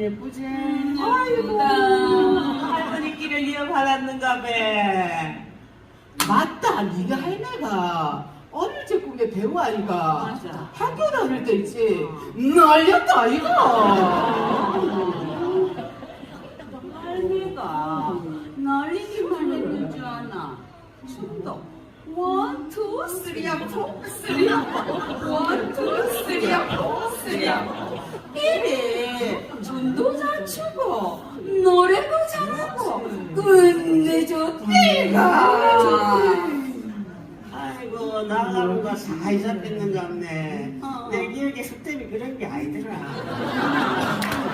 예쁘지? 아이고. 할머니 끼를 이어받았는가 봐. 맞다, 네가 할매가 어릴 적 꿈에 배우 아이가 맞아. 학교 다닐 때 있지. 날렸다, 아이가. 할매가 날리기만 했는 줄 아나. 춤도 원, 투, 쓰리야, 포, 쓰리야, 원, 투, 쓰리야, 포, 쓰리야. 이래 춤도 잘 추고 노래도 잘하고 끝내줬대가. 아이고 나가는가 사이 잡혔는가 보네. 어. 내 기억에 스텝이 그런 게 아니더라.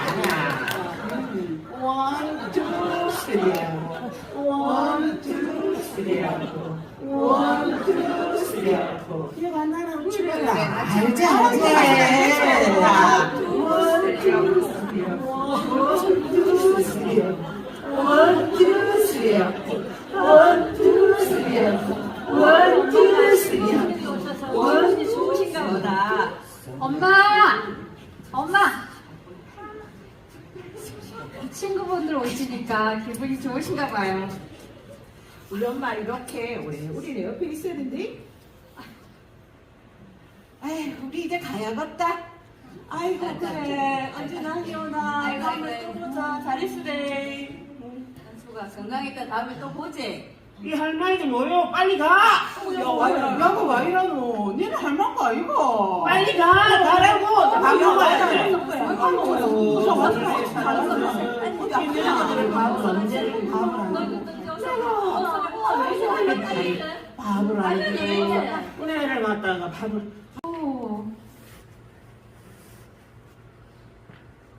아니야. 원, 투, 쓰리하고. 원, 투, 쓰리하고. 원, 투, 쓰리하고 기억 안 나나 우리 몰라 알지, 알지. 원, 투, 쓰리하고 원, 투, 쓰리하고 원, 투, 쓰리하고 원, 투, 쓰리하고 원, 투, 쓰리하고 원, 좋으신가 보다. 엄마! 엄마! 친구분들 오시니까 기분이 봐요. 우리 엄마 이렇게 오래오래 내 옆에 있어야 된대. 아이, 우리 이제 가야겠다. 아이고 그래 언제 오나 아이고, 다음에 아이고. 또 보자 잘 있으래 한수가 건강했다 다음에 또 보지. 이 할머니들 뭐요? 빨리 가! 야, 와, 야가 와 이러노? 니는 할망가 아이가? 빨리 가! 가라고! 방금 가야 돼! 밥을 안 줘. 은혜를 갖다가 밥을.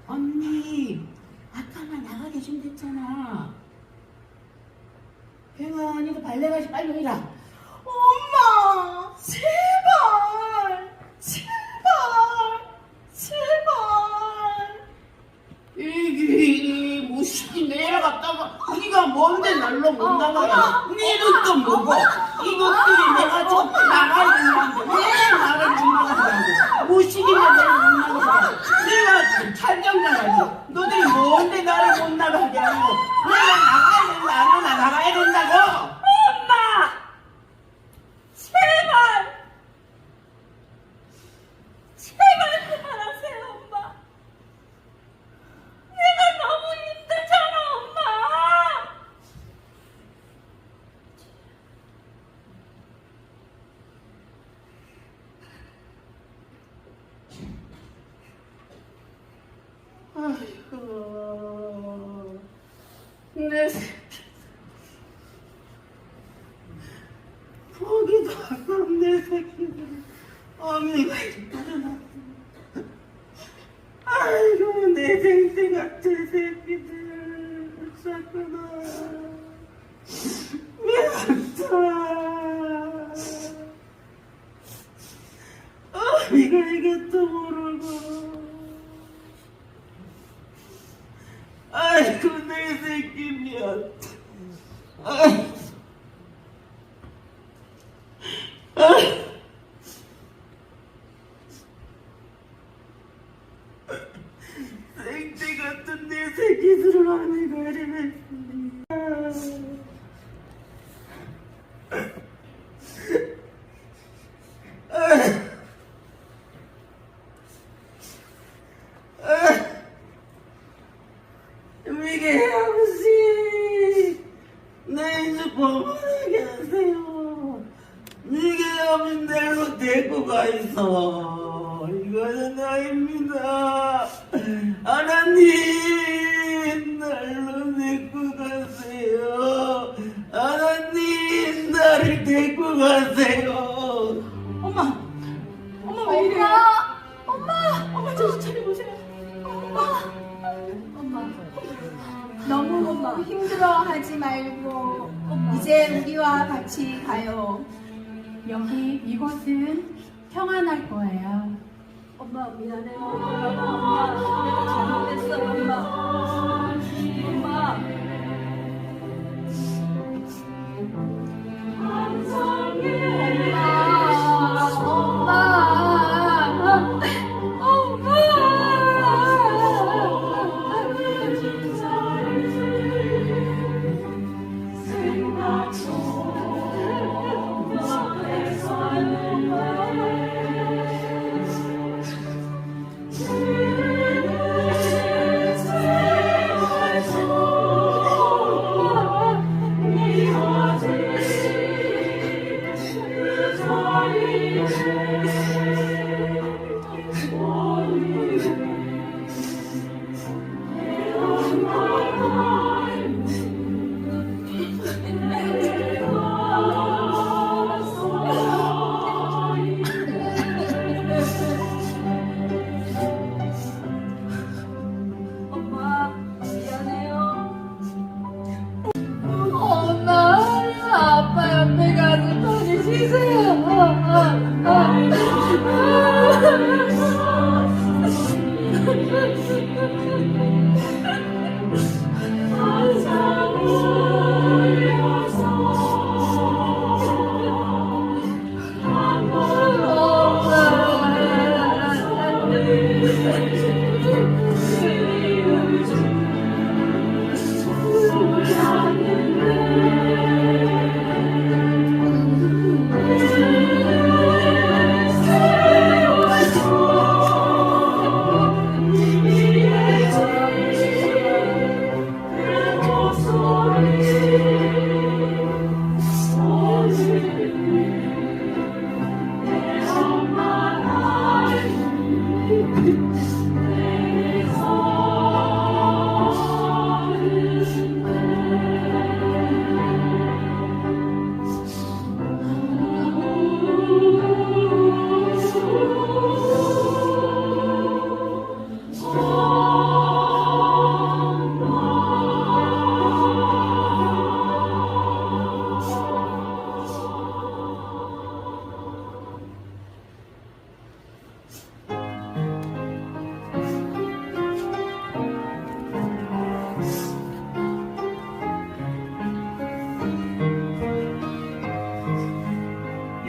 언니, 아까만 나가게 좀 됐잖아. 언니도 발레 가시 빨리 오이라. 엄마, 제발, 제발, 제발. 이게 무식이 내려갔다가 네가 뭔데 날로 못 니는 또 뭐고? 이것들이 내가 좀 나가야 된다는데 왜 나를 못 나간다고 무식이나 내가 못 나가고 내가 촬영장 가지 너들이 뭔데 나를 못 나가게 하고 내가 나가야 된다 안 하나 나가야 된다고 엄마 제발 제발 그만하세요 엄마 내가 너무 힘들잖아, 엄마. 아이고, 내 새끼. 보기도 하고 내 새끼들. 언니가 일어나. 아이고 내 생생 같은 새끼들 자꾸나 미안하다 아 이거 이것도 모르고 아이고 내 새끼 미안 아, 아. 생태 같은 내 새끼들을 하는 거를. 미개 아버지 나 이제 범하게 하세요. 미개 아버지대로 데리고 가 있어 이거는 나입니다 하나님 날로 데리고 가세요 하나님 나를 데리고 가세요 엄마, 엄마 왜 이래? 엄마! 엄마 정신 차려보세요. 엄마! 엄마. 너무 힘들어하지 말고 이제 우리와 같이 가요. 여기 이곳은 평안할 거예요. 엄마 미안해 엄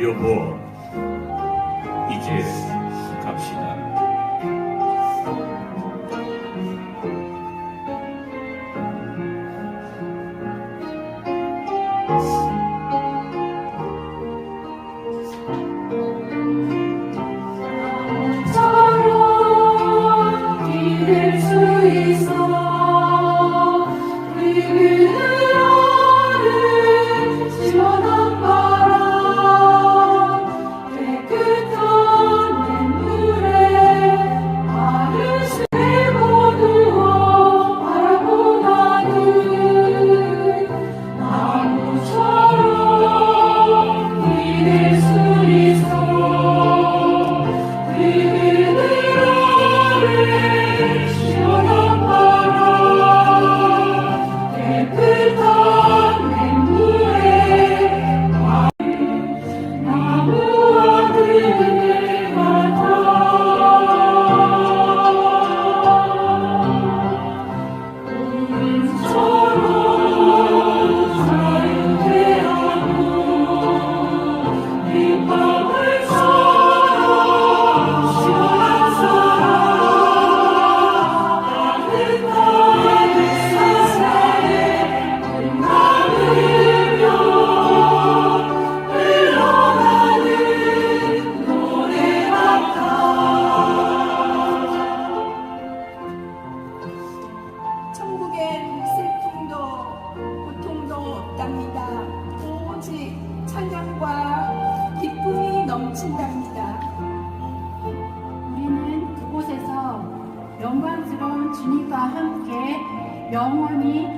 여보, 이제 갑시다. 你